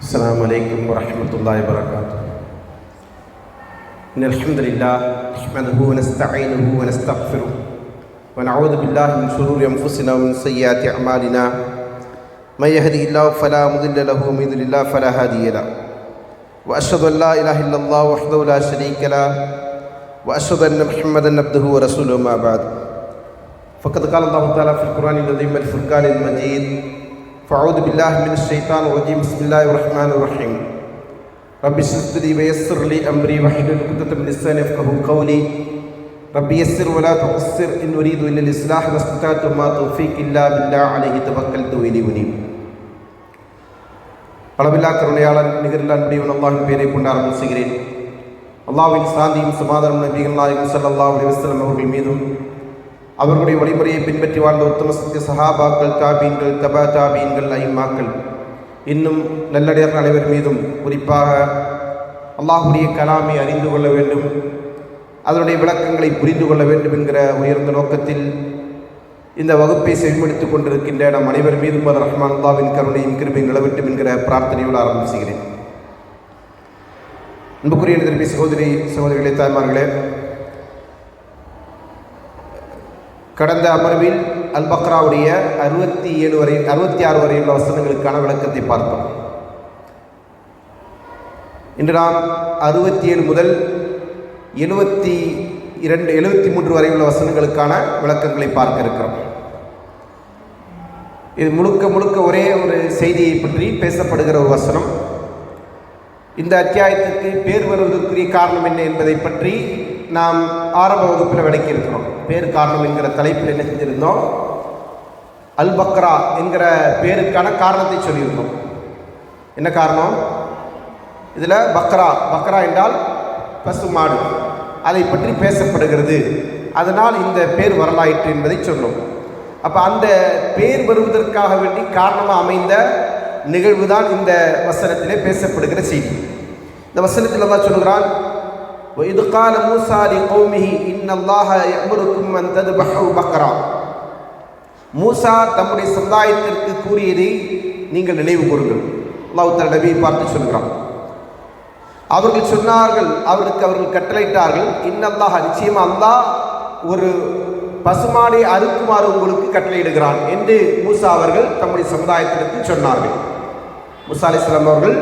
السلام عليكم ورحمة الله وبركاته. إن الحمد لله نحمده ونستعينه ونستغفره ونعوذ بالله من شرور أنفسنا ومن سيئات أعمالنا. من يهدي الله فلا مضل له ومن يضلل الله فلا هادي له. وأشهد أن لا إله إلا الله وحده لا شريك له. وأشهد أن محمدا عبده ورسوله ما بعد. فقد قال الله تعالى في القرآن العظيم الفرقان المجيد فأعوذ بالله من الشيطان الرجيم بسم الله الرحمن الرحيم رب اشرح لي ويسر لي أمري واحلل عقدة من لساني يفقهوا قولي رب يسر ولا تعسر إن أريد إلا الإصلاح ما استطعت ما توفيق إلا بالله عليه توكلت وإليه أنيب அளவில்லா கருணையாளன் நிகரில் அன்புடையவன் அல்லாஹின் பேரை கொண்டு ஆரம்பிச்சுகிறேன் அல்லாஹ்வின் சாந்தியும் சமாதானம் நபிகள் நாயகம் ஸல்லல்லாஹு அலைஹி வஸல்லம் அவர்கள் மீதும் அவர்களுடைய வழிமுறையை பின்பற்றி வாழ்ந்த உத்தம சத்திய சஹாபாக்கள் தாபீன்கள் தபா தாபீன்கள் ஐமாக்கள் இன்னும் நல்லடியார்கள் அனைவர் மீதும் குறிப்பாக அல்லாஹுடைய கலாமை அறிந்து கொள்ள வேண்டும் அதனுடைய விளக்கங்களை புரிந்து கொள்ள வேண்டும் என்கிற உயர்ந்த நோக்கத்தில் இந்த வகுப்பை செயல்படுத்திக் கொண்டிருக்கின்ற நம் அனைவர் மீதும் அது ரஹ்மான் அல்லாவின் கருணையும் கிருபையும் நிலவட்டும் என்கிற பிரார்த்தனையோடு ஆரம்பிச்சுகிறேன் அன்புக்குரிய திருப்பி சகோதரி சகோதரிகளே தாய்மார்களே கடந்த அமர்வில் அல் பக்ராவுடைய அறுபத்தி ஏழு வரை அறுபத்தி ஆறு வரையுள்ள வசனங்களுக்கான விளக்கத்தை பார்த்தோம். இன்று நாம் அறுபத்தி ஏழு முதல் எழுபத்தி இரண்டு எழுபத்தி மூன்று வரை உள்ள வசனங்களுக்கான விளக்கங்களை பார்க்க இருக்கிறோம். இது முழுக்க முழுக்க ஒரே ஒரு செய்தியை பற்றி பேசப்படுகிற ஒரு வசனம். இந்த அத்தியாயத்துக்கு பேர் வருவதற்குரிய காரணம் என்ன என்பதை பற்றி நாம் ஆரம்ப வகுப்பில் விளக்கியிருக்கிறோம் பேர் காரணம் என்கிற தலைப்பில் என்ன செஞ்சிருந்தோம்? அல் பக்ரா என்கிற பேருக்கான காரணத்தை சொல்லியிருந்தோம். என்ன காரணம்? இதில் பக்ரா பக்ரா என்றால் பசு மாடு. அதை பற்றி பேசப்படுகிறது. அதனால் இந்த பேர் வரலாயிற்று என்பதை சொன்னோம். அப்போ அந்த பேர் வருவதற்காக வேண்டி காரணமாக அமைந்த நிகழ்வு தான் இந்த வசனத்திலே பேசப்படுகிற செய்தி. இந்த வசனத்தில் தான் சொல்கிறான் وإذ قال موسى لقومه إن الله يأمركم أن تذبحوا بقرة மூசா தம்முடைய சமுதாயத்திற்கு கூறியதை நீங்கள் நினைவு கூறுங்கள் அல்லாஹ் தஆலா நபியை பார்த்து சொல்கிறான் அவர்கள் சொன்னார்கள் அவர்களுக்கு அவர்கள் கட்டளையிட்டார்கள் இன்னல்லாஹ் நிச்சயமா அல்லாஹ் ஒரு பசுமாடை அறுக்குமாறு உங்களுக்கு கட்டளையிடுகிறான் என்று மூசா அவர்கள் தம்முடைய சமுதாயத்திடத்தில் சொன்னார்கள் மூசா அலிஸ்லாம் அவர்கள்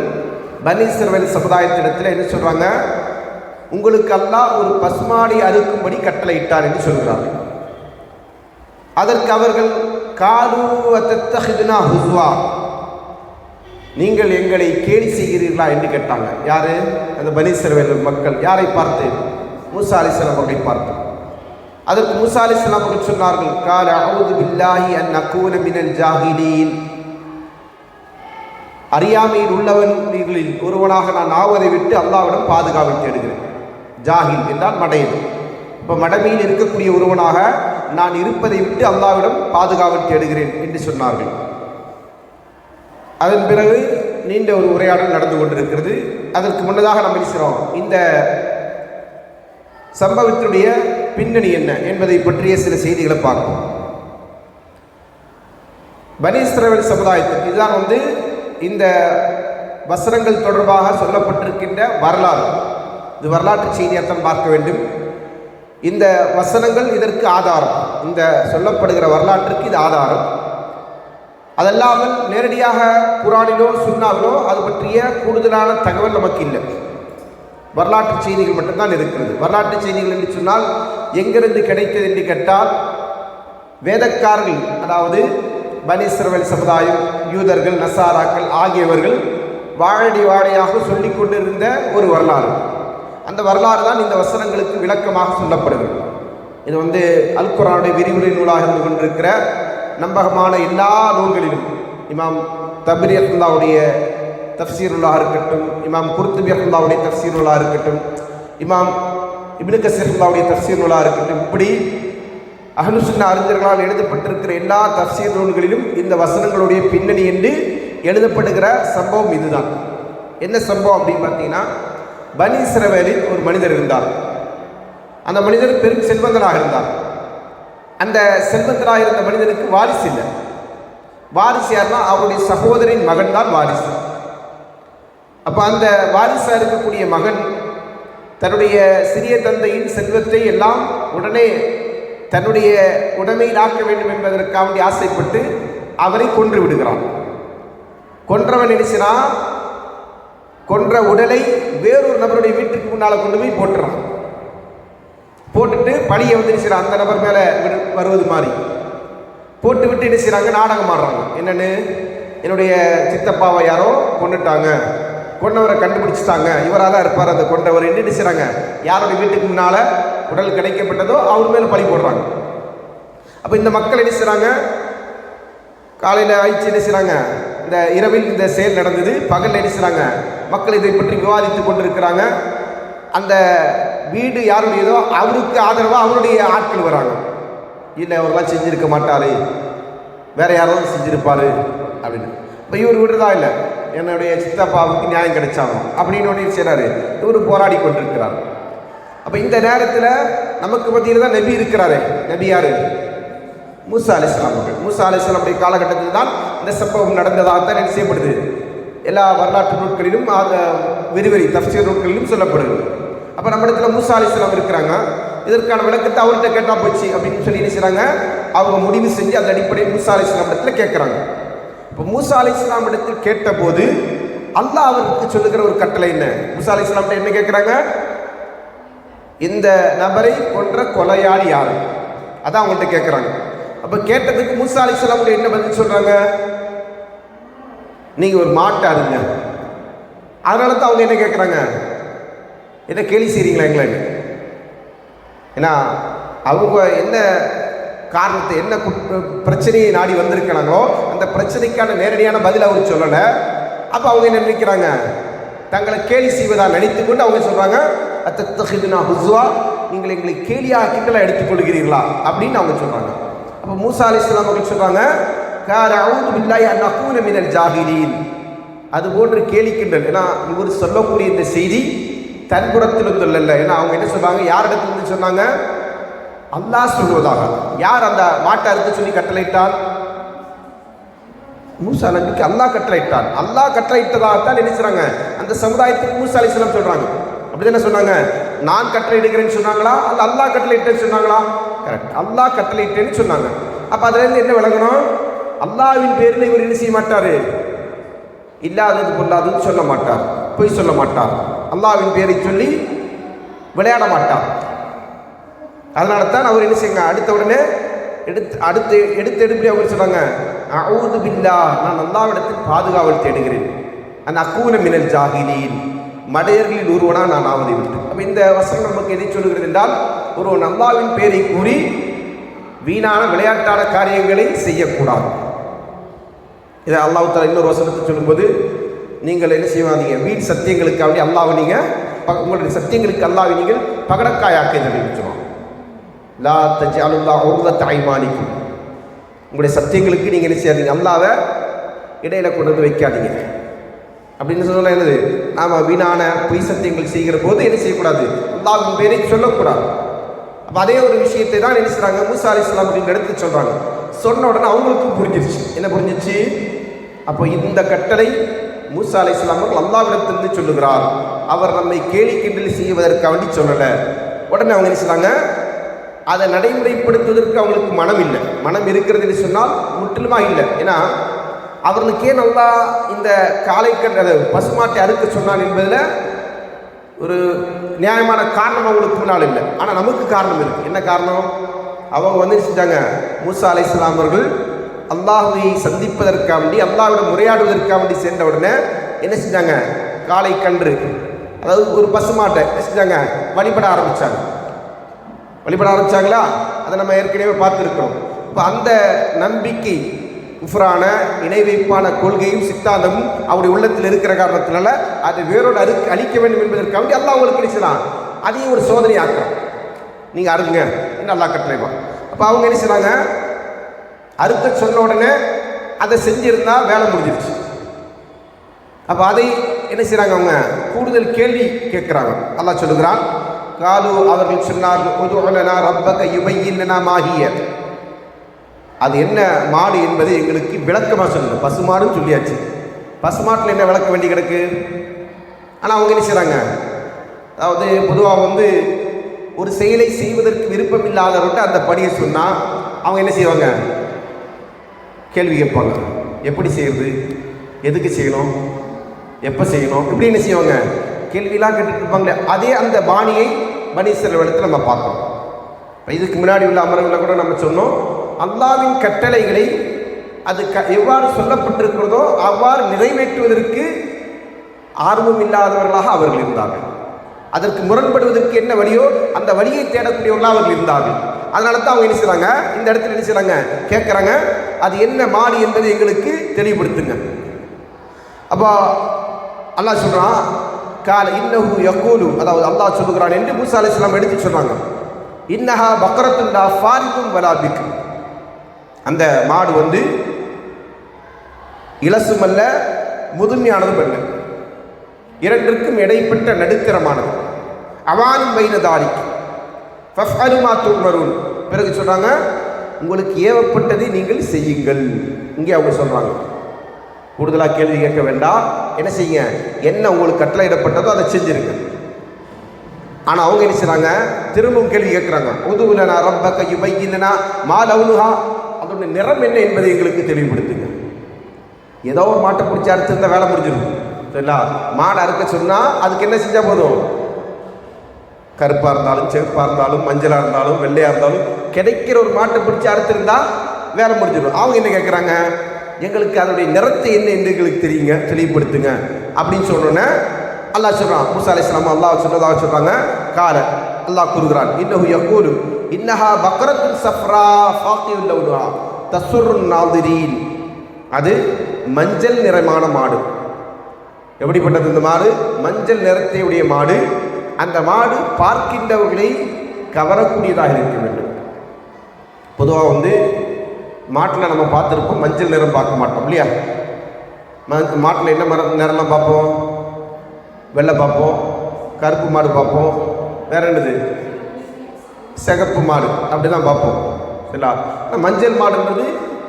பனி இஸ்ரவேல் சமுதாயத்திடத்தில் என்ன சொல்றாங்க உங்களுக்கு அல்லாஹ் ஒரு பசுமாடி அறுக்கும்படி கட்டளையிட்டார் என்று சொல்கிறார்கள். அதற்கு அவர்கள் காலு அத்தஹிதுனா ஹுஸ்வா. நீங்கள் எங்களை கேலி செய்கிறீர்களா? என்று கேட்டாங்க. யாரு? அந்த பனீஸ்வரவேல் மக்கள். யாரை பார்த்து மூசா அலிஸ்லாம் அவர்களை பார்த்து அதற்கு மூசா அலிஸ்லாம் அவர்கள் சொன்னார்கள் கால அவுது பில்லாஹி அன் அக்கூன மினல் ஜாஹிலீன் அறியாமையில் உள்ளவர்களில் ஒருவனாக நான் ஆவதை விட்டு அல்லாவிடம் பாதுகாவல் தேடுகிறேன். ஜாகில் என்றால் மடையன். இப்போ மடமையில் இருக்கக்கூடிய ஒருவனாக நான் இருப்பதை விட்டு அல்லாவிடம் பாதுகாவல் தேடுகிறேன் என்று சொன்னார்கள். அதன் பிறகு நீண்ட ஒரு உரையாடல் நடந்து கொண்டிருக்கிறது. அதற்கு முன்னதாக நாம் பேசுகிறோம். இந்த சம்பவத்தினுடைய பின்னணி என்ன என்பதை பற்றிய சில செய்திகளை பார்ப்போம். பனீஸ்வரவல் சமுதாயத்துக்கு இதுதான் வந்து இந்த வசனங்கள் தொடர்பாக சொல்லப்பட்டிருக்கின்ற வரலாறு. இது வரலாற்று செய்தியாகத்தான் பார்க்க வேண்டும். இந்த வசனங்கள் இதற்கு ஆதாரம். இந்த சொல்லப்படுகிற வரலாற்றுக்கு இது ஆதாரம். அதல்லாமல் நேரடியாக குரானிலோ சுண்ணாவிலோ அது பற்றிய கூடுதலான தகவல் நமக்கு இல்லை. வரலாற்று செய்திகள் மட்டும்தான் இருக்கிறது. வரலாற்று செய்திகள் என்று சொன்னால் எங்கிருந்து கிடைத்தது என்று கேட்டால் வேதக்காரர்கள் அதாவது பனீஸ்வரவல் சமுதாயம் யூதர்கள் நசாராக்கள் ஆகியவர்கள் வாழடி வாழையாக சொல்லிக் கொண்டிருந்த ஒரு வரலாறு. அந்த வரலாறு தான் இந்த வசனங்களுக்கு விளக்கமாக சொல்லப்படுகிறது. இது வந்து அல்குரானுடைய விரிவுரை நூலாக இருந்து கொண்டிருக்கிற நம்பகமான எல்லா நூல்களிலும் இமாம் தபிரி அஹ்லாவுடைய தப்சீருல்லாக இருக்கட்டும் இமாம் குர்துபி அஹ்லாவுடைய தப்சீருல்லாக இருக்கட்டும் இமாம் இப்னு கசீர் அல்லாவுடைய தப்சீர் நூலாக இருக்கட்டும் இப்படி அகனுசுன்ன அறிஞர்களால் எழுதப்பட்டிருக்கிற எல்லா தப்சீர் நூல்களிலும் இந்த வசனங்களுடைய பின்னணி என்று எழுதப்படுகிற சம்பவம் இதுதான். என்ன சம்பவம் அப்படின்னு பார்த்தீங்கன்னா பனி இஸ்ரவேலில் ஒரு மனிதர் இருந்தார். அந்த மனிதர் பெரும் செல்வந்தனாக இருந்தார். அந்த செல்வந்தராக இருந்த மனிதனுக்கு வாரிசு இல்லை. வாரிசு யாருன்னா அவருடைய சகோதரின் மகன் தான் வாரிசு. அப்போ அந்த வாரிசாக இருக்கக்கூடிய மகன் தன்னுடைய சிறிய தந்தையின் செல்வத்தை எல்லாம் உடனே தன்னுடைய உடைமையில் வேண்டும் என்பதற்காக வேண்டி ஆசைப்பட்டு அவரை கொன்று விடுகிறான். கொன்றவன் நினைச்சினா கொன்ற உடலை வேறொரு நபருடைய வீட்டுக்கு முன்னால் கொண்டு போய் போட்டுறான். போட்டுட்டு பழியை வந்து என்ன அந்த நபர் மேலே வருவது மாதிரி. போட்டு விட்டு என்ன செய்கிறாங்க நாடகம் ஆடுறாங்க. என்னன்னு? என்னுடைய சித்தப்பாவை யாரோ கொண்டுட்டாங்க கொண்டவரை கண்டுபிடிச்சிட்டாங்க. இவராக தான் இருப்பார். அந்த கொண்டவர் என்ன செய்கிறாங்க யாருடைய வீட்டுக்கு முன்னால் உடல் கிடைக்கப்பட்டதோ அவர் மேலே பழி போடுறாங்க. அப்போ இந்த மக்கள் என்ன செய்கிறாங்க காலையில் ஆயிடுச்சு என்ன செய்கிறாங்க இந்த இரவில் இந்த செயல் நடந்தது பகலில் என்ன செய்கிறாங்க மக்கள் இதை பற்றி விவாதித்து கொண்டிருக்கிறாங்க. அந்த வீடு யாருடையதோ அவருக்கு ஆதரவாக அவருடைய ஆட்கள் வராங்க. இல்லை அவரெல்லாம் செஞ்சுருக்க மாட்டார். வேற யாராவது செஞ்சுருப்பார் அப்படின்னு. இப்போ இவர் விடுறதா இல்லை. என்னுடைய சித்தப்பாவுக்கு நியாயம் கிடைச்சாகும் அப்படின்னு ஒன்று செய்கிறாரு இவர் போராடி கொண்டிருக்கிறார். அப்போ இந்த நேரத்தில் நமக்கு மத்தியில் தான் நபி இருக்கிறாரு. நபியாரு மூசா அலிஸ்லாம் அவர்கள். மூசா அலிஸ்லாமுடைய காலகட்டத்தில் தான் இந்த சம்பவம் நடந்ததாக தான் என்ன செய்யப்படுது? எல்லா வரலாற்று நூட்களிலும் அந்த விரிவரி தப்சீர் நூட்களிலும் சொல்லப்படுது. அப்போ நம்ம இடத்துல மூசா அலிஸ்லாம் இருக்கிறாங்க. இதற்கான விளக்கத்தை அவர்கிட்ட கேட்டால் போச்சு அப்படின்னு சொல்லி என்ன செய்கிறாங்க அவங்க முடிவு செஞ்சு அந்த அடிப்படையில் மூசா அலிஸ்லாம் இடத்துல கேட்குறாங்க. இப்போ மூசா அலிஸ்லாம் இடத்தில் கேட்டபோது அல்லாஹ் அவருக்கு சொல்லுகிற ஒரு கட்டளை என்ன? மூசா அலிஸ்லாம் என்ன கேட்குறாங்க? இந்த நபரை கொன்ற கொலையாளி யார்? அதான் அவங்கள்ட்ட கேட்குறாங்க. அப்போ கேட்டதுக்கு மூசா அலிஸ்லாம் என்ன பதில் சொல்றாங்க? நீங்க ஒரு மாட்டா இருங்க. அதனால தான் அவங்க என்ன கேட்குறாங்க என்ன கேலி செய்றீங்களா எங்களை ஏன்னா அவங்க என்ன காரணத்தை என்ன பிரச்சனையை நாடி வந்திருக்கிறாங்களோ அந்த பிரச்சனைக்கான நேரடியான பதில் அவர் சொல்லலை. அப்போ அவங்க என்ன நினைக்கிறாங்க? தங்களை கேலி செய்வதாக நினைத்து கொண்டு அவங்க சொல்கிறாங்க அத்தத்தஹிதுனா ஹுஸ்வா நீங்கள் எங்களை கேலியாக கிண்டலா எடுத்துக்கொள்கிறீர்களா? அப்படின்னு அவங்க சொல்கிறாங்க அப்போ மூசா அலிஸ்லாம் அவர்கள் சொல்றாங்க கார அவுது பில்லாஹி அன் மினல் ஜாகிரீன் அது போன்று கேலி ஏன்னா இவர் சொல்லக்கூடிய இந்த செய்தி தன் புறத்திலிருந்து சொல்லல ஏன்னா அவங்க என்ன சொல்றாங்க? யாரிடத்திலிருந்து சொன்னாங்க? அல்லாஹ் சொல்வதாக. யார் அந்த மாட்டை அறுத்து சொல்லி கட்டளையிட்டான்? மூசா நபிக்கு அல்லாஹ் கட்டளையிட்டான். அல்லாஹ் கட்டளையிட்டதாகத்தான் நினைச்சுறாங்க அந்த சமுதாயத்துக்கு மூசா அலிஸ்லாம் சொல்றாங்க. அப்படிதானே சொன்னாங்க? நான் கட்டளையிடுகிறேன்னு சொன்னாங்களா? அல்ல அல்லாஹ் கட்டளையிட்டேன்னு சொன்னாங்களா? கரெக்ட் அல்லாஹ் கட்டளையிட்டேன்னு சொன்னாங்க. அப்போ அதுலேருந்து என்ன விளங்கணும்? அல்லாஹ்வின் பேரில் இவர் என்ன செய்ய மாட்டார்? இல்லாதது பொல்லாதது சொல்ல மாட்டார். பொய் சொல்ல மாட்டார். அல்லாவின் பேரை சொல்லி விளையாட மாட்டார். அதனால தான் அவர் என்ன செய்யுங்க? அடுத்த உடனே எடுத்து அடுத்து எடுத்து எடுப்படி அவர் சொன்னாங்க அவுது பில்லா நான் அல்லாவிடத்தில் பாதுகாவல் தேடுகிறேன். அந்த அக்கூன மினல் ஜாகிலீன். மடையர்களில் ஒருவனாக நான் ஆவதை விட்டு அப்போ இந்த வசனம் நமக்கு எதை சொல்கிறது என்றால் ஒருவன் அல்லாவின் பேரை கூறி வீணான விளையாட்டான காரியங்களை செய்யக்கூடாது. இதை அல்லாஹ் இன்னொரு வசனத்தை சொல்லும்போது நீங்கள் என்ன செய்வாதீங்க? வீண் சத்தியங்களுக்காக அல்லாவை நீங்கள் உங்களுடைய சத்தியங்களுக்கு அல்லாவை நீங்கள் பகடக்காயாக்க சொல்லுவோம் லா தஜி அலுல்லா உருத தாய்மானிக்கும் உங்களுடைய சத்தியங்களுக்கு நீங்கள் என்ன செய்யாதீங்க? அல்லாவை இடையில கொண்டு வந்து வைக்காதீங்க. அப்படின்னு சொன்னால் என்னது? நாம் வீணான பொய் சத்தியங்கள் செய்கிற போது என்ன செய்யக்கூடாது? அல்லாவின் பேரை சொல்லக்கூடாது. அப்போ அதே ஒரு விஷயத்தை தான் என்ன செய்கிறாங்க மூசா அலி இஸ்லாம் அப்படின்னு எடுத்து சொல்கிறாங்க சொன்ன உடனே அவங்களுக்கும் புரிஞ்சிருச்சு. என்ன புரிஞ்சிச்சு? அப்போ இந்த கட்டளை மூசா அலி இஸ்லாம் அவர்கள் அல்லாவிடத்திலிருந்து சொல்லுகிறார். அவர் நம்மை கேலி கிண்டல் செய்வதற்காக வேண்டி சொல்லலை. உடனே அவங்க என்ன செய்கிறாங்க அதை நடைமுறைப்படுத்துவதற்கு அவங்களுக்கு மனம் இல்லை. மனம் இருக்கிறது என்று சொன்னால் முற்றிலுமா இல்லை. ஏன்னா அவர்களுக்கே நல்லா இந்த காலை அதை பசுமாட்டை அறுக்க சொன்னான் என்பதில் ஒரு நியாயமான காரணம் அவங்களுக்கு முன்னால் இல்லை. ஆனால் நமக்கு காரணம் இருக்குது என்ன காரணம்? அவங்க வந்து என்ன செஞ்சாங்க? மூசா அலை அவர்கள் அல்லாஹுவை சந்திப்பதற்காக வேண்டி அல்லாஹ்விடம் உரையாடுவதற்காக வேண்டி சேர்ந்த உடனே என்ன செஞ்சாங்க? காலை கன்று அதாவது ஒரு பசுமாட்டை என்ன செஞ்சாங்க? வழிபட ஆரம்பித்தாங்க வழிபட ஆரம்பிச்சாங்களா? அதை நம்ம ஏற்கனவே பார்த்துருக்கிறோம். இப்போ அந்த நம்பிக்கை குஃப்ரான இணை வைப்பான கொள்கையும் சித்தாந்தமும் அவருடைய உள்ளத்தில் இருக்கிற காரணத்தினால அதை வேரோடு அறு அழிக்க வேண்டும் என்பதற்காக வேண்டி அல்லாஹ் அவங்களுக்கு நினைச்சலாம் அதையும் ஒரு சோதனை ஆக்கலாம் நீங்கள் அருங்க நல்லா கட்டளைவா அப்போ அவங்க என்ன செய்கிறாங்க அறுக்க சொன்ன உடனே அதை செஞ்சிருந்தா வேலை முடிஞ்சிருச்சு. அப்போ அதை என்ன செய்கிறாங்க அவங்க? கூடுதல் கேள்வி கேட்குறாங்க. நல்லா சொல்லுகிறான் காலு அவர்கள் சொன்னார்கள் உதுலனா ரப்பக யுபையின்னா மாகிய அது என்ன மாடு என்பதை எங்களுக்கு விளக்கமாக சொல்லணும் பசுமாடுன்னு சொல்லியாச்சு. பசுமாட்டில் என்ன விளக்க வேண்டி கிடக்கு? ஆனால் அவங்க என்ன செய்கிறாங்க அதாவது பொதுவாக வந்து ஒரு செயலை செய்வதற்கு விருப்பம் இல்லாதவர்கிட்ட அந்த பணியை சொன்னால் அவங்க என்ன செய்வாங்க? கேள்வி கேட்பாங்க. எப்படி செய்யறது? எதுக்கு செய்யணும்? எப்போ செய்யணும்? இப்படி என்ன செய்வாங்க? கேள்வியெல்லாம் கேட்டுட்டு இருப்பாங்களே. அதே அந்த பாணியை பனீஸ்வரர் இடத்துல நம்ம பார்க்கணும். இதுக்கு முன்னாடி உள்ள அமர்வுல கூட நம்ம சொன்னோம். அல்லாவின் கட்டளைகளை அது க எவ்வாறு சொல்லப்பட்டிருக்கிறதோ அவ்வாறு நிறைவேற்றுவதற்கு ஆர்வம் இல்லாதவர்களாக அவர்கள் இருந்தார்கள். அதற்கு முரண்படுவதற்கு என்ன வழியோ அந்த வழியை தேடக்கூடியவர்களாக அவர்கள் இருந்தார்கள். அதனால தான் அவங்க என்ன செய்கிறாங்க இந்த இடத்துல என்ன செய்கிறாங்க கேட்குறாங்க. அது என்ன மாடு என்பதை எங்களுக்கு தெளிவுபடுத்துங்க. அப்போ அல்லாஹ் சொல்கிறான் கால இன்னஹு யக்கூலு அதாவது அல்லாஹ் சொல்லுகிறான் என்று மூசா அலைஹிஸ்ஸலாம் எடுத்து சொல்கிறாங்க இன்னஹா பக்ரத்துல்லா ஃபாரிக்கும் வலாபிக்கும் அந்த மாடு வந்து இலசுமல்ல முதுமையானது பெண்ணு. இரண்டிற்கும் இடைப்பட்ட நடுத்தரமானது அவானும் வைனதாரிக்கு ஃபஃப்அலுமா துமருன் பிறகு சொல்கிறாங்க உங்களுக்கு ஏவப்பட்டதை நீங்கள் செய்யுங்கள். இங்கே அவங்க சொல்கிறாங்க கூடுதலாக கேள்வி கேட்க வேண்டாம். என்ன செய்யுங்க? என்ன உங்களுக்கு கட்டளையிடப்பட்டதோ அதை செஞ்சிருங்க. ஆனால் அவங்க என்ன செய்கிறாங்க திரும்பவும் கேள்வி கேட்குறாங்க. உதுவுலனா ரப்பக்க யுபையினனா மா லவுனுஹா? அதோட நிறம் என்ன என்பதை எங்களுக்கு தெளிவுபடுத்துங்க. ஏதோ ஒரு மாட்டை பிடிச்சி அறுத்திருந்தா வேலை முடிஞ்சிடும். சரிங்களா? மாடை அறுக்க சொன்னால் அதுக்கு என்ன செஞ்சால் போதும்? கருப்பாக இருந்தாலும் செருப்பாக இருந்தாலும் மஞ்சளாக இருந்தாலும் வெள்ளையாக இருந்தாலும் கிடைக்கிற ஒரு மாட்டை பிடிச்சி அறுத்திருந்தா வேலை முடிஞ்சிடும். அவங்க என்ன கேட்குறாங்க எங்களுக்கு அதனுடைய நிறத்தை என்ன என்று எங்களுக்கு தெரியுங்க தெளிவுபடுத்துங்க. அப்படின்னு சொன்னோன்னே அல்லாஹ் சொல்கிறான் முசா அலிஸ்லாம் அல்லாஹ் சொன்னதாக சொல்கிறாங்க கால அல்லாஹ் கூறுகிறான் இன்னஹு யக்கூலு இன்னஹா பக்ரத்துன் சஃப்ரா ஃபாக்கியுல் லவுனுஹா நாதிரீன். அது மஞ்சள் நிறமான மாடு. எப்படிப்பட்டது இந்த மாடு? மஞ்சள் நிறத்தையுடைய மாடு. அந்த மாடு பார்க்கின்றவர்களை கவரக்கூடியதாக இருக்க வேண்டும். பொதுவாக வந்து மாட்டில் நம்ம பார்த்துருப்போம் மஞ்சள் நிறம் பார்க்க மாட்டோம் இல்லையா? மாட்டில் என்ன மரம் நிறம்லாம் பார்ப்போம்? வெள்ளை பார்ப்போம் கருப்பு மாடு பார்ப்போம். வேற என்னது? சிகப்பு மாடு. அப்படி தான் பார்ப்போம். சரிங்களா மஞ்சள் மாடுன்றது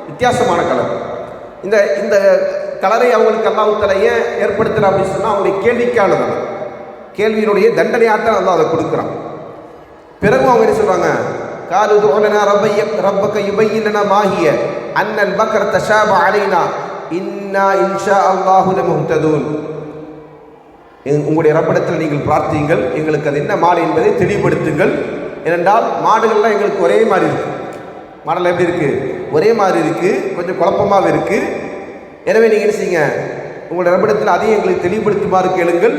வித்தியாசமான கலர் இந்த இந்த கலரை அவங்களுக்கு அல்லாஹுத்தலை ஏன் ஏற்படுத்துகிற அப்படின்னு சொன்னால் அவங்களுடைய கேள்விக்கானது கேள்வியினுடைய தண்டனையாகத்தான் அல்லாஹ் அதை கொடுக்குறான். பிறகு அவங்க என்ன சொல்கிறாங்க காலு தோழனா ரப்பைய ரப்பக்க யுபையிலனா மாகிய அன்னல் பக்கர தஷாப அலைனா இன்னா இன்ஷா அல்லாஹு லமுஹ்ததூன். உங்களுடைய ரப்பிடத்தில் நீங்கள் பிரார்த்தியுங்கள் எங்களுக்கு அது என்ன மாடு என்பதை தெளிவுபடுத்துங்கள். ஏனென்றால் மாடுகள்லாம் எங்களுக்கு ஒரே மாதிரி இருக்குது மாடல் எப்படி இருக்குது ஒரே மாதிரி இருக்குது கொஞ்சம் குழப்பமாக இருக்குது எனவே நீங்கள் என்ன செய்யுங்க? உங்களோட ரப்பிடத்தில் அதையும் எங்களுக்கு தெளிவுபடுத்துமாறு கேளுங்கள்.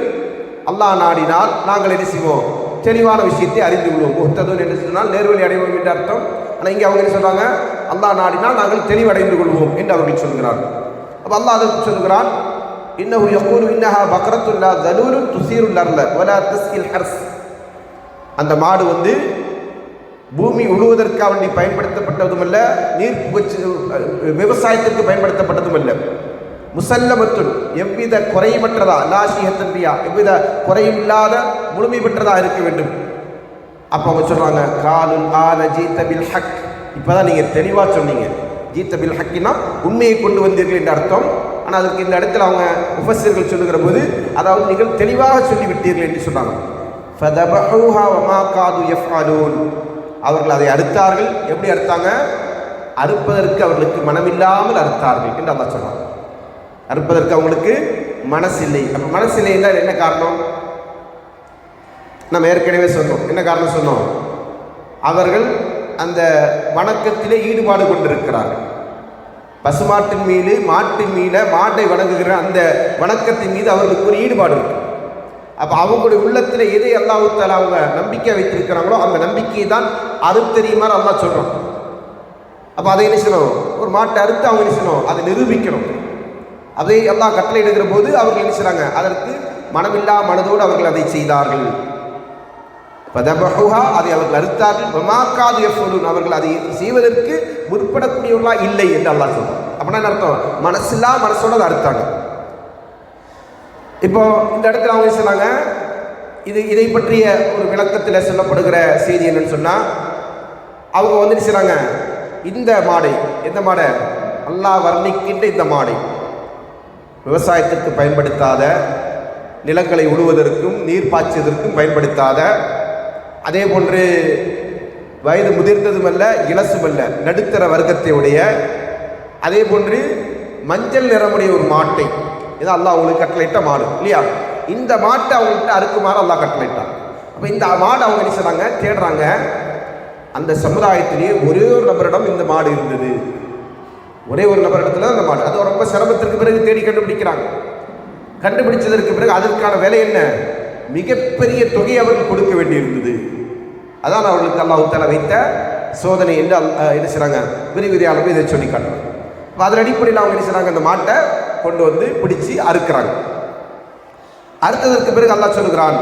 அல்லாஹ் நாடினால் நாங்கள் என்ன செய்வோம்? தெளிவான விஷயத்தை அறிந்து கொள்வோம். முகத்ததுன்னு என்ன சொன்னால் நேர்வழி அடைவோம் என்று அர்த்தம். ஆனால் இங்கே அவங்க என்ன சொல்கிறாங்க அல்லாஹ் நாடினால் நாங்கள் தெளிவடைந்து கொள்வோம் என்று அவர்கள் சொல்கிறார்கள் அப்போ அல்லாஹ் அதற்கு சொல்கிறான் இன்னஹு யகூலு இன்னஹா பக்ரத்துல்லா தலூரும் துசீருல் வலா தஸ்கில் ஹர்ஸ். அந்த மாடு வந்து பூமி உழுவதற்காக வேண்டி பயன்படுத்தப்பட்டதும் அல்ல நீர் புகச்சு விவசாயத்திற்கு பயன்படுத்தப்பட்டதும் அல்ல முசல்லமத்துன் எவ்வித குறையுமற்றதா லாஷியத்தன்பியா எவ்வித குறையும் இல்லாத முழுமை பெற்றதா இருக்க வேண்டும்? அப்போ அவங்க சொல்றாங்க காலுல் ஆன ஜீத்த பில் ஹக். இப்போதான் நீங்க தெளிவா சொன்னீங்க. ஜீத்த பில் ஹக்கினா உண்மையை கொண்டு வந்தீர்கள் என்று அர்த்தம். ஆனால் அதற்கு இந்த இடத்துல அவங்க உபசியர்கள் சொல்லுகிற போது அதாவது நீங்கள் தெளிவாக சொல்லிவிட்டீர்கள் என்று சொன்னாங்க. ஃபதபஹூஹா வமா காது யஃப்அலூன் அவர்கள் அதை அறுத்தார்கள். எப்படி அறுத்தாங்க? அறுப்பதற்கு அவர்களுக்கு மனமில்லாமல் அறுத்தார்கள் என்று அல்லா சொன்னார் அறுப்பதற்கு அவங்களுக்கு மனசில்லை. அப்போ மனசில்லை என்றால் என்ன காரணம்? நம்ம ஏற்கனவே சொன்னோம். என்ன காரணம் சொன்னோம்? அவர்கள் அந்த வணக்கத்திலே ஈடுபாடு கொண்டிருக்கிறார்கள். பசுமாட்டின் மீது மாட்டின் மீது மாட்டை வணங்குகிற அந்த வணக்கத்தின் மீது அவர்களுக்கு ஒரு ஈடுபாடு இருக்கு. அப்போ அவங்களுடைய உள்ளத்தில் எதை அல்லாஹால அவங்க நம்பிக்கை வைத்திருக்கிறாங்களோ அந்த நம்பிக்கையை தான் அறுத்தறியுமாறு அல்லா சொல்கிறோம் அப்போ அதை என்ன செய்யணும்? ஒரு மாட்டை அறுத்து அவங்க என்ன செய்யணும்? அதை நிரூபிக்கணும். அதை எல்லாம் எடுக்கிற போது அவர்கள் என்ன செய்கிறாங்க அதற்கு மனமில்லா மனதோடு அவர்கள் அதை செய்தார்கள். பதபஹுஹா அதை அவர்கள் அறுத்தார்கள். வமாக்காது எஃபுலுன் அவர்கள் அதை செய்வதற்கு முற்படக்கூடியவர்களா இல்லை என்று அல்லா சொல்றான். அப்படின்னா என்ன அர்த்தம்? மனசில்லா மனசோட அதை அறுத்தாங்க. இப்போ இந்த இடத்துல அவங்க என்ன சொன்னாங்க? இது இதை பற்றிய ஒரு விளக்கத்தில் சொல்லப்படுகிற செய்தி என்னன்னு சொன்னால் அவங்க வந்து என்ன இந்த மாடை எந்த மாடை? அல்லா வர்ணிக்கின்ற இந்த மாடை. விவசாயத்திற்கு பயன்படுத்தாத நிலங்களை உழுவதற்கும் நீர் பாய்ச்சுவதற்கும் பயன்படுத்தாத அதே போன்று வயது இலசும் இல்லை நடுத்தர வர்க்கத்தையுடைய அதே போன்று மஞ்சள் நிறமுடைய ஒரு மாட்டை ஏதோ அல்லாஹ் அவங்களுக்கு கட்டளையிட்ட மாடு இல்லையா? இந்த மாட்டை அவங்கள்ட்ட அறுக்குமாறு அல்லாஹ் கட்டளையிட்டான். அப்போ இந்த மாடு அவங்க என்ன செய்றாங்க? தேடுறாங்க. அந்த சமுதாயத்திலேயே ஒரே ஒரு நபரிடம் இந்த மாடு இருந்தது. ஒரே ஒரு நபர் இடத்துல அந்த மாடு. அது ரொம்ப சிரமத்திற்கு பிறகு தேடி கண்டுபிடிக்கிறாங்க. கண்டுபிடிச்சதற்கு பிறகு அதற்கான விலை என்ன? மிகப்பெரிய தொகை அவர்கள் கொடுக்க வேண்டியிருந்தது. அதான் அவர்களுக்கு அல்லாஹ் தஆலா வைத்த சோதனை என்று அல்- என்ன செய்றாங்க? விரிவிரியாளர்கள் இதை சொல்லி காட்டுறாங்க. அதில் அதன் அடிப்படையில் அவங்க என்ன செய்றாங்க? அந்த மாட்டை கொண்டு வந்து பிடிச்சு அறுக்கிறாங்க. அறுத்ததற்கு பிறகு அல்லாஹ் சொல்லுகிறான்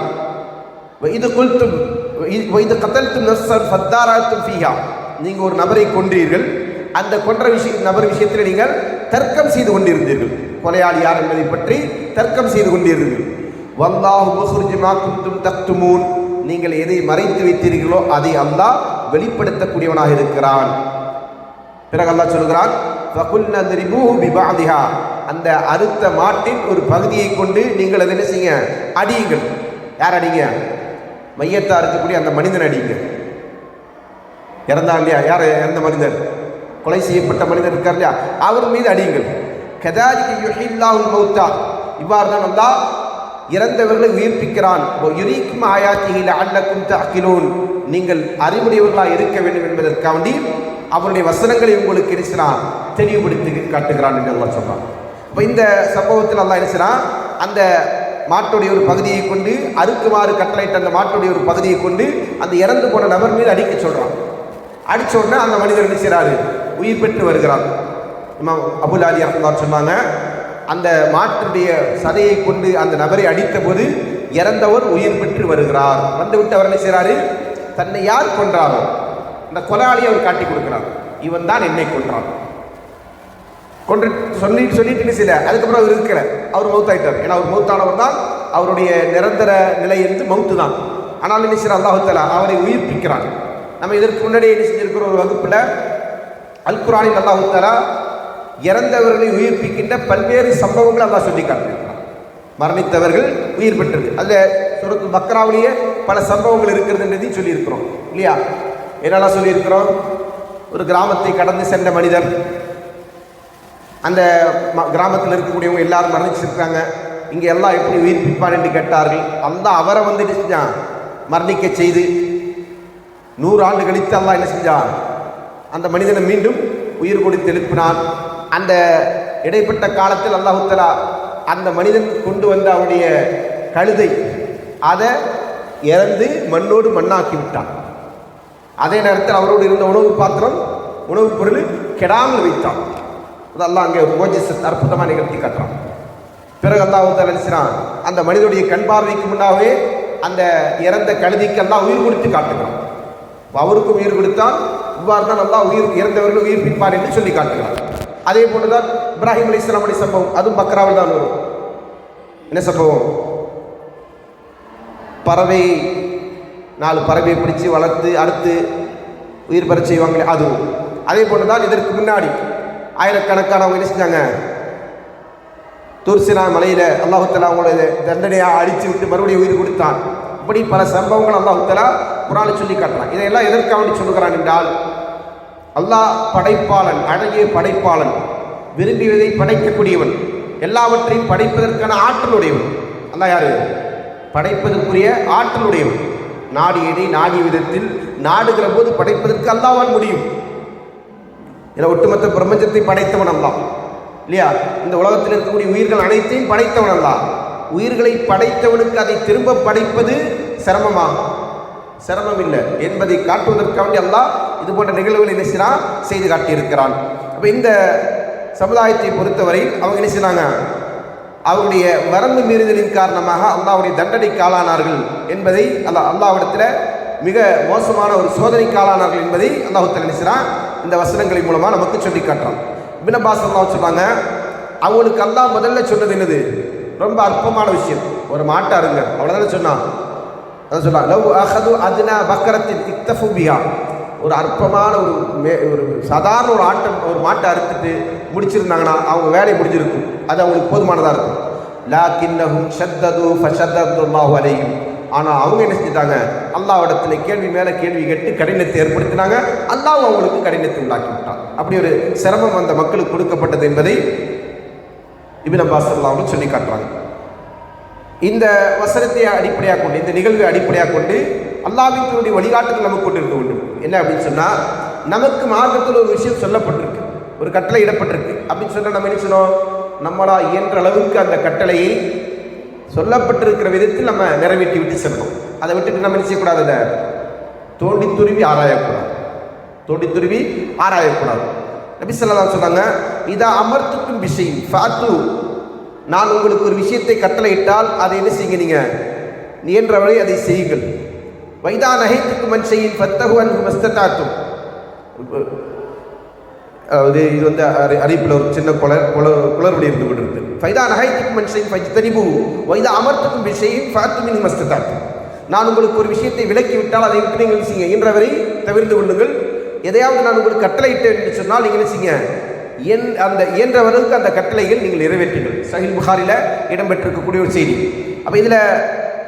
இது குல்தும் இது கத்தல்தும் நஸ்ஸன் ஃபத்தாராத்தும் ஃபீஹா. நீங்கள் ஒரு நபரை கொன்றீர்கள் அந்த கொன்ற விஷய நபர் விஷயத்தில் நீங்கள் தர்க்கம் செய்து கொண்டிருந்தீர்கள். கொலையாளி யார் என்பதை பற்றி தர்க்கம் செய்து கொண்டிருந்தீர்கள். வல்லாஹு முஹ்ரிஜ் மா குன்தும் தக்துமூன். நீங்கள் எதை மறைத்து வைத்தீர்களோ அதை அல்லாஹ் வெளிப்படுத்தக்கூடியவனாக இருக்கிறான். பிறகு அல்லாஹ் சொல்கிறான் ஃபகுல்ன த்ரிபூஹு பிபஅதிஹா அந்த அறுத்த மாட்டின் ஒரு பகுதியை கொண்டு நீங்கள் அதை என்ன செய்யுங்க? அடியுங்கள். யார் அடிங்க? மையத்தா இருக்கக்கூடிய அந்த மனிதன் அடிங்க இறந்தான் இல்லையா? யார் இறந்த மனிதர்? கொலை செய்யப்பட்ட மனிதர் இருக்கார் இல்லையா? அவர் மீது அடியுங்கள். கதாலிக்கு யுஹில்லாஹுல் மௌத்தா. இவ்வாறு தான் அல்லாஹ் இறந்தவர்களை உயிர்ப்பிக்கிறான். யுரீக்கும் ஆயாத்தியில் அல்லக்கும் தக்கிலூன் நீங்கள் அறிவுடையவர்களாக இருக்க வேண்டும் என்பதற்காண்டி அவருடைய வசனங்களை உங்களுக்கு இருக்கிறான் தெளிவுபடுத்தி காட்டுகிறான் என்று அல்லாஹ் சொல்றான். இப்போ இந்த சம்பவத்தில் எல்லாம் இருக்கிறான் அந்த மாட்டுடைய ஒரு பகுதியை கொண்டு அறுக்குமாறு கட்டளையிட்ட அந்த மாட்டுடைய ஒரு பகுதியை கொண்டு அந்த இறந்து போன நபர் மீது அடிக்க சொல்கிறான் அடிச்ச உடனே அந்த மனிதர் என்ன செய்றாரு? உயிர் பெற்று வருகிறார். இமாம் அபுல் அலி அஹ்மதார் சொன்னாங்க அந்த மாட்டுடைய சதையை கொண்டு அந்த நபரை அடித்த போது இறந்தவர் உயிர் பெற்று வருகிறார். வந்துவிட்டு அவர் என்ன செய்கிறாரு தன்னை யார் கொன்றாரோ? அந்த கொலாளியை அவர் காட்டி கொடுக்கிறார். இவன் தான் என்னை கொன்றான். கொன்று சொல்லிட்டு சொல்லிட்டு என்ன செய்யல. அதுக்கப்புறம் அவர் இருக்கல அவர் மௌத்தாயிட்டார். ஏன்னா அவர் மௌத்தானவர் தான் அவருடைய நிரந்தர நிலை என்று மௌத்து தான். ஆனால் என்ன செய்யற அல்லாஹு அவரை உயிர்ப்பிக்கிறான். நம்ம இதற்கு முன்னாடி என்ன செஞ்சிருக்கிற ஒரு வகுப்பில் அல் குரானில் அல்லாஹு இறந்தவர்களை உயிர்ப்பிக்கின்ற பல்வேறு சம்பவங்களை அல்லாஹ் சொல்லி காட்டியிருக்கிறான். மரணித்தவர்கள் உயிர் பெற்றது. அதில் சுரத்து பக்ராவிலேயே பல சம்பவங்கள் இருக்கிறதுன்றதையும் சொல்லியிருக்கிறோம். இல்லையா? என்னெல்லாம் சொல்லியிருக்கிறோம்? ஒரு கிராமத்தை கடந்து சென்ற மனிதர் அந்த ம- கிராமத்தில் இருக்கக்கூடியவங்க எல்லாரும் மரணிச்சிருக்காங்க இங்கே எல்லாம் எப்படி உயிர்ப்பிப்பார் என்று கேட்டார்கள். அந்த அவரை வந்து என்ன செஞ்சான்? மரணிக்க செய்து நூறு ஆண்டு கழித்து அல்லா என்ன செஞ்சான்? அந்த மனிதனை மீண்டும் உயிர் கொடுத்து எழுப்பினான். அந்த இடைப்பட்ட காலத்தில் அல்லாஹுத்தலா அந்த மனிதன் கொண்டு வந்த அவனுடைய கழுதை அதை இறந்து மண்ணோடு மண்ணாக்கி விட்டான். அதே நேரத்தில் அவரோடு இருந்த உணவு பாத்திரம் உணவுப் பொருள் கெடாமல் வைத்தான். அதெல்லாம் அங்கே ஒரு மோஜிஸ் அற்புதமாக நிகழ்த்தி காட்டுறான். பிறகு அல்லாஹ் நினைச்சான் அந்த மனிதனுடைய கண் பார்வைக்கு முன்னாவே அந்த இறந்த கழுதிக்கெல்லாம் உயிர் கொடுத்து காட்டுகிறான். அவருக்கும் உயிர் கொடுத்தான் இவ்வாறு தான் நல்லா உயிர் இறந்தவர்கள் உயிர் பிடிப்பார் என்று சொல்லி காட்டுகிறான். அதே போன்றுதான் இப்ராஹிம் அலி இஸ்லாமுடைய சம்பவம் அதுவும் பக்ராவில் தான் வரும். என்ன சம்பவம்? பறவை நாலு பறவையை பிடிச்சு வளர்த்து அறுத்து உயிர் பெறச் செய்வாங்களே அதுவும். அதே போன்று தான் இதற்கு முன்னாடி ஆயிரக்கணக்கானவங்க என்ன செஞ்சாங்க? துர்சினா மலையில் அல்லாஹுத்தலா அவங்களோட தண்டனையாக அடித்து விட்டு மறுபடியும் உயிர் கொடுத்தான். இப்படி பல சம்பவங்கள் அல்லாஹுத்தலா குரானை சொல்லி காட்டுறான். இதையெல்லாம் எதற்காக வேண்டி சொல்லுகிறான் என்றால் அல்லாஹ் படைப்பாளன் அழகிய படைப்பாளன் விரும்பியதை படைக்கக்கூடியவன் எல்லாவற்றையும் படைப்பதற்கான ஆற்றலுடையவன். அல்லாஹ் யாரு? படைப்பதற்குரிய ஆற்றலுடையவன். நாடியதை நாடிய விதத்தில் நாடுகிற போது படைப்பதற்கு அல்லாவால் முடியும். ஏன்னா ஒட்டுமொத்த பிரபஞ்சத்தை படைத்தவன் அல்லா இல்லையா? இந்த உலகத்தில் இருக்கக்கூடிய உயிர்கள் அனைத்தையும் படைத்தவன் அல்லா உயிர்களை படைத்தவனுக்கு அதை திரும்ப படைப்பது சிரமமா? சிரமம் இல்லை என்பதை காட்டுவதற்காண்டி அல்லாஹ் இது போன்ற நிகழ்வுகளை என்ன செய்து காட்டியிருக்கிறான். அப்போ இந்த சமுதாயத்தை பொறுத்தவரை அவங்க என்ன செய்றாங்க? அவருடைய வரம்பு மீறுதலின் காரணமாக அல்லாவுடைய தண்டனைக்கு ஆளானார்கள் என்பதை அல்லா அல்லாவிடத்தில் மிக மோசமான ஒரு சோதனைக்கு ஆளானார்கள் என்பதை அல்லாஹ் நினைச்சான் இந்த வசனங்களின் மூலமாக நமக்கு சொல்லி காட்டுறான் இப்னு அப்பாஸ் அவங்களுக்கு அல்லா முதல்ல சொன்னது என்னது? ரொம்ப அற்பமான விஷயம். ஒரு மாட்டை அருங்க. அவ்வளோதான சொன்னான் அதான் சொன்னான் லவ் அஹது அதுனா பக்கரத்தின் இக்தஃபுபியா ஒரு அற்பமான ஒரு மே ஒரு சாதாரண ஒரு ஆட்டம் ஒரு மாட்டை அறுத்துட்டு முடிச்சிருந்தாங்கன்னா அவங்க வேலையை முடிஞ்சிருக்கும். அது அவங்களுக்கு போதுமானதாக இருக்கும். லாக்கின்னஹும் ஷத்தது ஃபஷத்தல்லாஹு அலையும் ஆனால் அவங்க என்ன செஞ்சிட்டாங்க? அல்லாவிடத்தில் கேள்வி மேலே கேள்வி கேட்டு கடினத்தை ஏற்படுத்தினாங்க. அல்லாஹ் அவங்களுக்கு கடினத்தை உண்டாக்கி விட்டான். அப்படி ஒரு சிரமம் அந்த மக்களுக்கு கொடுக்கப்பட்டது என்பதை இபின் அப்பாஸ் அல்லாஹ் சொல்லி காட்டுறாங்க. இந்த வசனத்தை அடிப்படையாக கொண்டு இந்த நிகழ்வை அடிப்படையாக கொண்டு அல்லாஹ்வின் வழிகாட்டுதல் நமக்கு கொண்டு இருக்க வேண்டும். என்ன அப்படின்னு சொன்னால் நமக்கு மார்க்கத்தில் ஒரு விஷயம் சொல்லப்பட்டிருக்கு. ஒரு கட்டளை இடப்பட்டிருக்கு. அப்படின்னு சொன்னால் நம்ம என்ன சொன்னோம் நம்மளா இயன்ற அளவுக்கு அந்த கட்டளையை சொல்லப்பட்டிருக்கிற விதத்தில் நம்ம நிறைவேற்றி விட்டு செல்லணும் அதை விட்டுட்டு நம்ம என்ன அதை தோண்டி துருவி ஆராயக்கூடாது தோண்டி துருவி ஆராயக்கூடாது நபி ஸல்லல்லாஹு சொன்னாங்க இதா அமர்த்துக்கும் விஷயம் ஃபாத்து நான் உங்களுக்கு ஒரு விஷயத்தை கட்டளையிட்டால் அதை என்ன செய்யுங்க நீங்க இயன்றவரை அதை செய்யுங்கள் வைதா நகைத்துக்கு மண் செய்யும் பத்தகுவன் மஸ்தத்தாத்தும் அதாவது இது வந்து அறி- அறிவிப்பில் ஒரு சின்ன குளர் குளர் குளறுபடி இருந்து கொண்டிருக்கு ஃபைதா நகைத்துக்கும் மனுஷன் செய்யும் வைதா அமர்த்துக்கும் விஷயம் ஃபாத்துமின் மஸ்தத்தாத்தும் நான் உங்களுக்கு ஒரு விஷயத்தை விலக்கி விட்டால் அதை விட்டு நீங்கள் செய்யுங்க? என்றவரை தவிர்த்து கொள்ளுங்கள். எதையாவது நான் உங்களுக்கு கட்டளையிட்டேன் என்று சொன்னால் நீங்கள் என்ன செய்யுங்க? என் அந்த இயன்றவர்களுக்கு அந்த கட்டளைகள் நீங்கள் நிறைவேற்றுங்கள். சஹில் புகாரில் இடம்பெற்றிருக்கக்கூடிய ஒரு செய்தி. அப்போ இதில்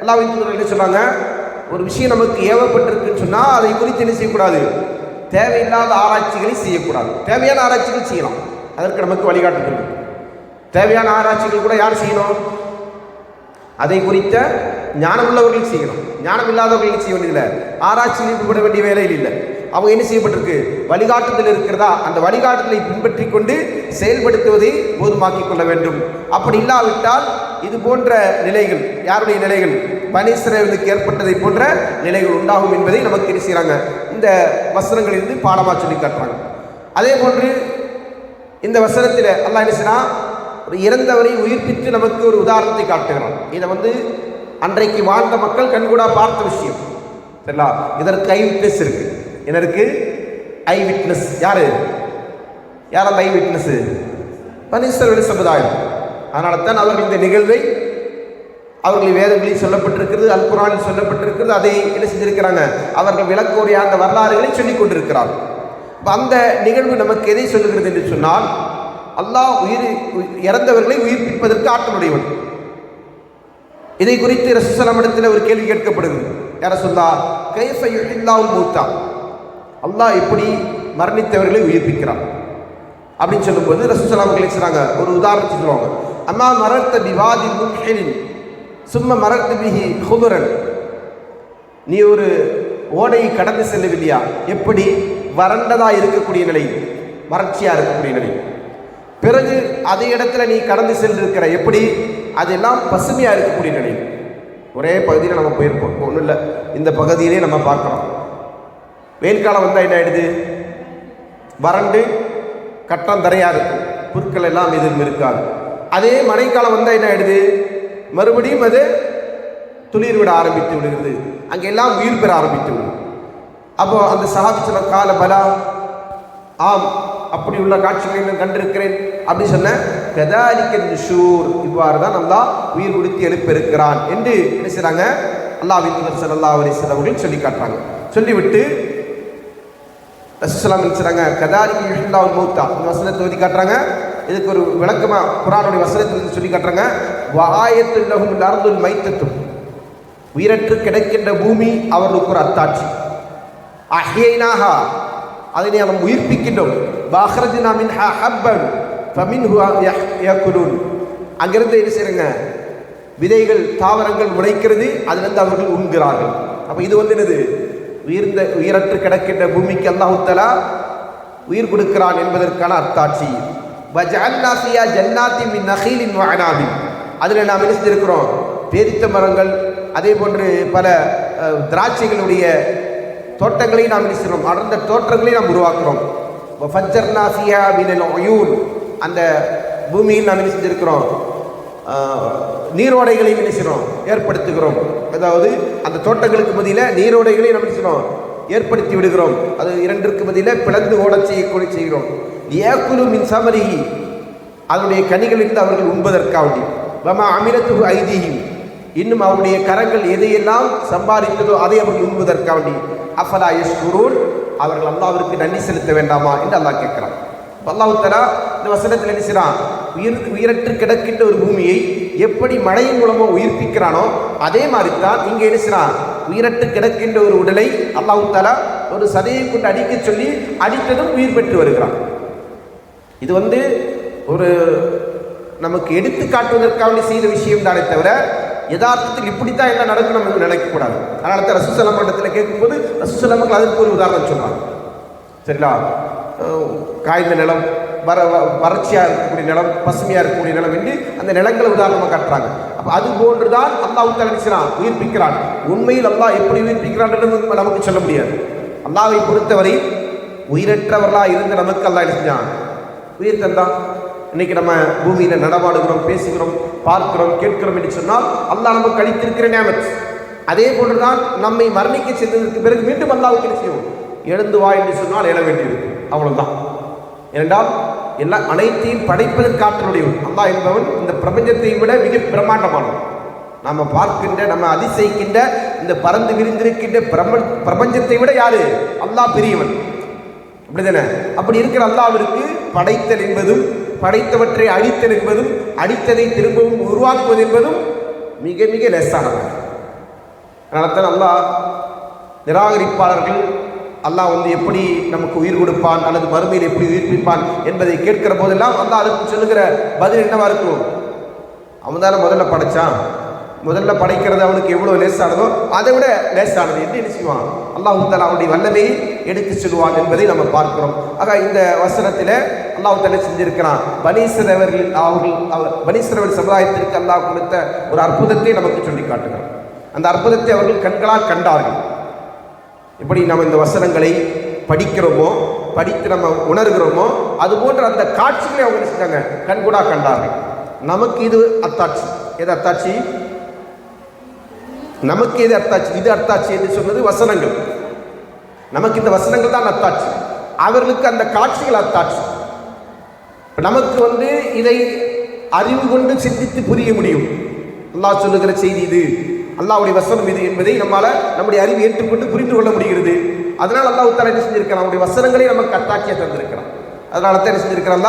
அல்லாவின் தூதர் என்ன சொன்னாங்க? ஒரு விஷயம் நமக்கு ஏவப்பட்டிருக்குன்னு சொன்னால் அதை குறித்து என்ன செய்யக்கூடாது? தேவையில்லாத ஆராய்ச்சிகளை செய்யக்கூடாது. தேவையான ஆராய்ச்சிகள் செய்யலாம். அதற்கு நமக்கு வழிகாட்டுகிறது தேவையான ஆராய்ச்சிகள் கூட யார் செய்யணும்? அதை குறித்த ஞானம் உள்ளவர்கள் செய்யணும். ஞானம் இல்லாதவர்கள் செய்ய வேண்டியதில்லை? ஆராய்ச்சியில் ஈடுபட வேண்டிய வேலையில் இல்லை. அவங்க என்ன செய்யப்பட்டிருக்கு? வழிகாட்டுதல் இருக்கிறதா? அந்த வழிகாட்டுதலை பின்பற்றி கொண்டு செயல்படுத்துவதை போதுமாக்கிக் கொள்ள வேண்டும். அப்படி இல்லாவிட்டால் இது போன்ற நிலைகள் யாருடைய நிலைகள்? பனீஸ்வரர்களுக்கு ஏற்பட்டதை போன்ற நிலைகள் உண்டாகும் என்பதை நமக்கு என்ன செய்கிறாங்க இந்த வசனங்களிலிருந்து பாடமாக சொல்லி காட்டுறாங்க. அதே போன்று இந்த வசனத்தில் அல்லா என்ன செய்றான்? இறந்தவரை உயிர்ப்பித்து நமக்கு ஒரு உதாரணத்தை காட்டுகிறான். இதை வந்து அன்றைக்கு வாழ்ந்த மக்கள் கண்கூடா பார்த்த விஷயம். சரிங்களா? இதற்கு ஐ விட்னஸ் இருக்கு. இதற்கு ஐ விட்னஸ் யாரு? யார் அந்த ஐ விட்னஸ் பனீஸ்வரவழி சமுதாயம். அதனால தான் அவர்கள் இந்த நிகழ்வை அவர்கள் வேதங்களில் சொல்லப்பட்டிருக்கிறது அல் குரானில் சொல்லப்பட்டிருக்கிறது. அதை என்ன செஞ்சிருக்கிறாங்க? அவர்கள் விளக்கோரிய அந்த வரலாறுகளை சொல்லிக் கொண்டிருக்கிறார்கள். அந்த நிகழ்வு நமக்கு எதை சொல்லுகிறது என்று சொன்னால் அல்லாஹ் உயிர் இறந்தவர்களை உயிர்ப்பிப்பதற்கு ஆற்றலுடையவன். இதை குறித்து ரசூசலமிடத்தில் ஒரு கேள்வி கேட்கப்படுகிறது. யார சொல்லா கைஃப யுஹில்லாவுல் மூத்தா? அல்லாஹ் எப்படி மரணித்தவர்களை உயிர்ப்பிக்கிறான். அப்படின்னு சொல்லும்போது ரசூசலாம் அவர்கள் சொன்னாங்க ஒரு உதாரணத்தை சொல்லுவாங்க. அம்மா மரத்த பிவாதி முஹெலின் சும்ம மரத்து பிஹி ஹுதுரன். நீ ஒரு ஓடையை கடந்து செல்லவில்லையா? எப்படி வறண்டதாக இருக்கக்கூடிய நிலை வறட்சியாக இருக்கக்கூடிய நிலை? பிறகு அதே இடத்துல நீ கடந்து சென்றிருக்கிற. எப்படி? அதெல்லாம் பசுமையாக இருக்கக்கூடிய நிலையில் ஒரே பகுதியில் நம்ம போயிருப்போம். ஒன்றும் இல்லை இந்த பகுதியிலே நம்ம பார்க்குறோம். வெயில் காலம் வந்தால் என்ன ஆயிடுது? வறண்டு கட்டம் தரையாக இருக்கும் புற்கள் எல்லாம் எதுவும் இருக்காது. அதே மழைக்காலம் வந்தால் என்ன ஆயிடுது? மறுபடியும் அது துளிர் விட ஆரம்பித்து விடுகிறது. அங்கே எல்லாம் உயிர் பெற ஆரம்பித்து விடுது. அப்போ அந்த சஹாபி சொன்ன கால பலா ஆம் அப்படி உள்ள காட்சிகளை நான் கண்டிருக்கிறேன் அப்படி சொன்ன கதாலிக்க நிஷூர் இவ்வாறு தான் நல்லா உயிர் கொடுத்து எழுப்பியிருக்கிறான் என்று என்ன செய்றாங்க? அல்லாஹ்வின் தூதர் ஸல்லல்லாஹு அலைஹி வஸல்லம் அவர்கள் சொல்லி காட்டுறாங்க சொல்லிவிட்டு ரசூலுல்லாஹி என்ன செய்றாங்க? கதாலிக்கு யுஹில்லாவுல் மௌத்தா இந்த வசனத்தை ஓதி காட்டுறாங்க. இதுக்கு ஒரு விளக்கமாக குரானுடைய வசனத்தில் சொல்லி காட்டுறாங்க. வாயத்துல் லஹும் அர்துல் மைத்தத்தும் உயிரற்று கிடைக்கின்ற பூமி அவர்களுக்கு ஒரு அத்தாட்சி. அஹ்யைனாஹா அதனை நாம் உயிர்ப்பிக்கின்றோம் அங்கிருந்து என்ன செய்யுங்க விதைகள் தாவரங்கள் முளைக்கிறது அதிலிருந்து அவர்கள் உண்கிறார்கள் அப்ப இது வந்து என்னது உயிர்ந்த உயிரற்று கிடக்கின்ற பூமிக்கு அல்லாஹுத்தலா உயிர் கொடுக்கிறான் என்பதற்கான அர்த்தாட்சி வஜஅல்னா ஜன்னாத்தி மின் நஹீலின் வ அதில் நாம் என்ன செஞ்சிருக்கிறோம் பேரித்த மரங்கள் அதே போன்று பல திராட்சைகளுடைய தோட்டங்களை நாம் என்ன அடர்ந்த தோற்றங்களை நாம் உருவாக்குறோம் ஃபஜ்ஜர்னா மினல் அந்த பூமியில் நாம் என்ன செஞ்சிருக்கிறோம்? நீரோடைகளை நினைச்சிடும் ஏற்படுத்துகிறோம். அதாவது அந்த தோட்டங்களுக்கு மத்தியில் நீரோடைகளை நம்ம நினைச்சிடும் செய்கிறோம்? ஏற்படுத்தி விடுகிறோம். அது இரண்டிற்கு பதிலாக பிளந்து ஓடச் செய்யக்கூடிய செய்கிறோம். ஏக்குலு மின் சமரிஹி. அதனுடைய கனிகளிலிருந்து அவர்கள் உண்பதற்காவடி வமா அமிரத்து ஐதீகி இன்னும் அவருடைய கரங்கள் எதையெல்லாம் சம்பாதித்ததோ அதை அவர்கள் உண்பதற்காவடி அஃபலா யஷ்குரூன்? அவர்கள் அல்லாவிற்கு நன்றி செலுத்த வேண்டாமா என்று அல்லாஹ் கேட்கிறான். அல்லாஹு தலா இந்த வசனத்தில் என்ன செய்கிறான் உயிர் உயிரற்று கிடக்கின்ற ஒரு பூமியை எப்படி மழையின் மூலமாக உயிர்ப்பிக்கிறானோ அதே மாதிரி தான் இங்கே என்ன செய்கிறான் உயிரற்று கிடக்கின்ற ஒரு உடலை அல்லாஹு தலா ஒரு சதையை கொண்டு அடிக்க சொல்லி அடித்ததும் உயிர் பெற்று வருகிறான். இது வந்து ஒரு நமக்கு எடுத்து காட்டுவதற்காக செய்த விஷயம் தானே தவிர யதார்த்தத்தில் இப்படித்தான் என்ன நடக்கும் நமக்கு நினைக்கக்கூடாது அதனால தான் ரசூசலம் மண்டலத்தில் கேட்கும்போது ரசூசலமக்கள் அதற்கு ஒரு உதாரணம் சொன்னாங்க சரிங்களா? காய்ந்த நிலம் வர வறட்சியாக இருக்கக்கூடிய நிலம் பசுமையாக இருக்கக்கூடிய நிலம் என்று அந்த நிலங்களை உதாரணமாக காட்டுறாங்க. அப்போ அது போன்று தான் அல்லாஹ் தலைச்சான் உயிர்ப்பிக்கிறான். உண்மையில் அல்லாஹ் எப்படி உயிர்ப்பிக்கிறான் என்று நமக்கு சொல்ல முடியாது. அல்லாவை பொறுத்தவரை உயிரற்றவர்களாக இருந்து நமக்கு அல்லாஹ் என்ன செஞ்சான்? உயிர் தந்தான். இன்னைக்கு நம்ம பூமியில் நடமாடுகிறோம் பேசுகிறோம் பார்க்கிறோம் கேட்கிறோம் என்று சொன்னால் அல்லாஹ் நமக்கு அளித்திருக்கிற நியமத். அதே போன்றுதான் நம்மை மரணிக்க சென்றதற்கு பிறகு மீண்டும் அல்லாவுக்கு என்ன செய்யும்? எழுந்து வா என்று சொன்னால் எழ வேண்டியது அவ்வளவுதான். ஏனென்றால் எல்லா அனைத்தையும் படைப்பதற்கு ஆற்றலுடையவன். அல்லாஹ் என்பவன் இந்த பிரபஞ்சத்தை விட மிக பிரம்மாண்டமானவன். நம்ம பார்க்கின்ற நம்ம அதிசயிக்கின்ற இந்த பறந்து விரிந்திருக்கின்ற பிரப பிரபஞ்சத்தை விட யாரு? அல்லாஹ் பெரியவன். அப்படிதானே அப்படி இருக்கிற அல்லாவிற்கு படைத்தல் என்பதும் படைத்தவற்றை அழித்தல் என்பதும் அடித்ததை திரும்பவும் உருவாக்குவது என்பதும் மிக மிக லேசானது. அதனால தான் அல்லாஹ் நிராகரிப்பாளர்கள் அல்லாஹ் வந்து எப்படி நமக்கு உயிர் கொடுப்பான் அல்லது மறுமையில் எப்படி உயிர்ப்பிப்பான் என்பதை கேட்கிற போதெல்லாம் அல்லாஹ் அதுக்கு சொல்லுகிற பதில் என்னவா இருக்கும்? அவன் தானே முதல்ல படைச்சான். முதல்ல படைக்கிறது அவனுக்கு எவ்வளோ லேசானதோ அதை விட லேசானது. என்று என்ன செய்வான்? அல்லாஹ் தாலா அவனுடைய வல்லமையை எடுத்து சொல்லுவான் என்பதை நம்ம பார்க்கிறோம். ஆக இந்த வசனத்தில் அல்லாஹ் தாலா செஞ்சிருக்கிறான்? பனீஸ்வரவர்கள் அவர்கள் அவர் பனீஸ்வரவர் சமுதாயத்திற்கு அல்லாஹ் கொடுத்த ஒரு அற்புதத்தை நமக்கு சொல்லி காட்டுகிறான். அந்த அற்புதத்தை அவர்கள் கண்களால் கண்டார்கள். எப்படி நம்ம இந்த வசனங்களை படிக்கிறோமோ படித்து நம்ம உணர்கிறோமோ அது போன்ற அந்த காட்சிகளை அவங்க செஞ்சாங்க? கண்கூடா கண்டார்கள். நமக்கு இது அத்தாட்சி. எது அத்தாட்சி? நமக்கு எது அர்த்தாச்சு? இது அர்த்தாச்சு என்று சொன்னது வசனங்கள். நமக்கு இந்த வசனங்கள் தான் அர்த்தாச்சு. அவர்களுக்கு அந்த காட்சிகள் அத்தாட்சி நமக்கு வந்து இதை அறிவு கொண்டு சிந்தித்து புரிய முடியும். அல்லாஹ் சொல்லுகிற செய்தி இது. அல்லாவுடைய வசனம் இது என்பதை நம்மளால் நம்முடைய அறிவு ஏற்றுக்கொண்டு புரிந்து கொள்ள முடிகிறது. அதனால் அல்லாஹ் தஆலா என்ன செஞ்சிருக்கிறான்? அவருடைய வசனங்களை நமக்கு அத்தாட்சியாக தந்திருக்கிறான். அதனால தான் என்ன செஞ்சிருக்கிறான்?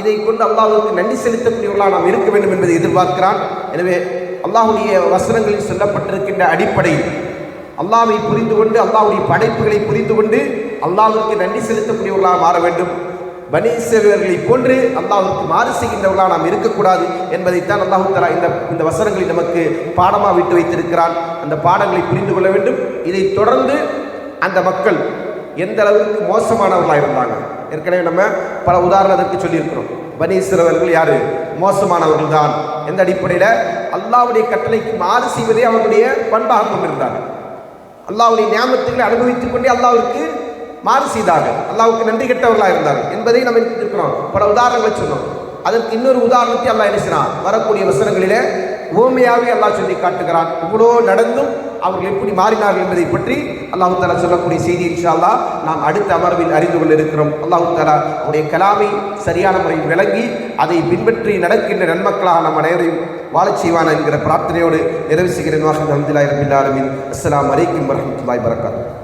இதை கொண்டு அல்லாஹுக்கு நன்றி செலுத்தக்கூடியவர்களாக நாம் இருக்க வேண்டும் என்பதை எதிர்பார்க்கிறான். எனவே அல்லாஹுடைய வசனங்களில் சொல்லப்பட்டிருக்கின்ற அடிப்படையில் அல்லாவை புரிந்து கொண்டு அல்லாஹ்வுடைய படைப்புகளை புரிந்து கொண்டு அல்லாஹ்விற்கு நன்றி செலுத்தக்கூடியவர்களாக மாற வேண்டும். பனீஸ்வரர்களை போன்று அல்லாஹுக்கு மாறு செய்கின்றவர்களாக நாம் இருக்கக்கூடாது என்பதைத்தான் அல்லாஹு தலா இந்த இந்த வசனங்களை நமக்கு பாடமாக விட்டு வைத்திருக்கிறான். அந்த பாடங்களை புரிந்து கொள்ள வேண்டும். இதை தொடர்ந்து அந்த மக்கள் எந்த அளவுக்கு மோசமானவர்களாக இருந்தாங்க? ஏற்கனவே நம்ம பல உதாரணத்திற்கு சொல்லியிருக்கிறோம். பனீஸ்வரவர்கள் யாரு? மோசமானவர்கள் தான் எந்த அடிப்படையில்? அல்லாஹ்வுடைய கட்டளைக்கு மாறு செய்வதே அவர்களுடைய பண்பாக கொண்டிருந்தார்கள் அல்லாவுடைய ஞாபகத்துகளை அனுபவித்துக் கொண்டே அல்லாவிற்கு மாறு செய்தார்கள் அல்லாவுக்கு நன்றி கெட்டவர்களாக இருந்தார்கள் என்பதை நம்ம இருக்கிறோம் பல உதாரணங்களை சொன்னோம். அதற்கு இன்னொரு உதாரணத்தை அல்லாஹ் என்ன செய்றான்? வரக்கூடிய வசனங்களிலே ஓமையாவே அல்லாஹ் சொல்லி காட்டுகிறான். இவ்வளோ நடந்தும் அவர்கள் எப்படி மாறினார்கள் என்பதை பற்றி அல்லாஹு தாலா சொல்லக்கூடிய செய்தி இன்ஷா அல்லாஹ் நாம் அடுத்த அமர்வில் அறிந்து கொள்ள இருக்கிறோம். அல்லாஹு தாலா அவருடைய கலாமை சரியான முறையில் விளங்கி அதை பின்பற்றி நடக்கின்ற நன்மக்களாக நம் அனைவரையும் வாழச் செய்வான் என்கிற பிரார்த்தனையோடு நிறைவு செய்கிறேன். வாஹித் அஹமதுல்லாஹி அஸ்லாம் ஆலமீன். அஸ்ஸலாமு வரகாத்து